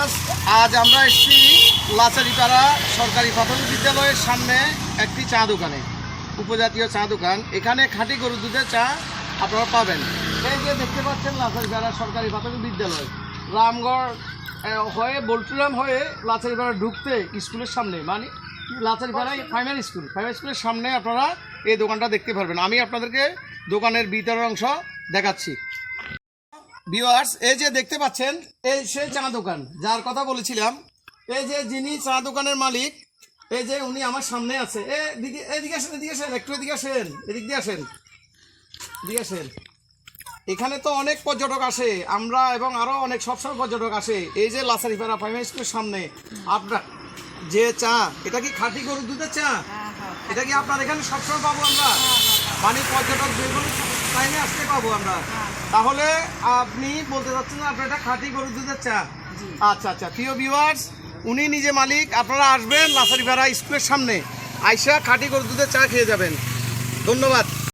আজ আজ আমরা এসেছি লাচারিপাড়া সরকারি প্রাথমিক বিদ্যালয়ের সামনে একটি চা দোকানে, উপজাতীয় চা দোকান। এখানে খাঁটি গরুর দুধের চা আপনারা পাবেন। এই যে দেখতে পাচ্ছেন লাচারিপাড়া সরকারি প্রাথমিক বিদ্যালয়। রামগড় হয়ে বল্টুরাম হয়ে লাচারিপাড়া ঢুকতে স্কুলের সামনে মানে লাচারিপাড়া প্রাইমারি স্কুল প্রাইমারি স্কুলের সামনে আপনারা এই দোকানটা দেখতে পারবেন। আমি আপনাদেরকে দোকানের বিতরণ অংশ দেখাচ্ছি। ভিউয়ার্স এই যে দেখতে পাচ্ছেন এই সেই চা দোকান যার কথা বলেছিলাম। এই যে যিনি চা দোকানের মালিক এই যে উনি আমার সামনে আছে। এদিকে এদিকে আসেন এদিকে আসেন একটু এদিকে আসেন এদিক দিয়ে আসেন এদিকে আসেন। এখানে তো অনেক পর্যটক আসে আমরা এবং আরও অনেক সবসময় পর্যটক আসে। এই যে লাসারিপাড়া প্রাইমারি স্কুলের সামনে আপনার যে চা এটা কি খাঁটি গরুর দুধের চা? এটা কি আপনার এখানে সবসময় পাবো আমরা? মানে পর্যটক যে কোনো টাইমে আসতে পাবো আমরা। তাহলে আপনি বলতে চাচ্ছেন যে আপনার এটা খাঁটি গরুর দুধের চা। আচ্ছা আচ্ছা। প্রিয় ভিউয়ার্স উনি নিজে মালিক আপনারা আসবেন লাসারিপাড়া স্কুলের সামনে। আইসা খাঁটি গরুর দুধের চা খেয়ে যাবেন। ধন্যবাদ।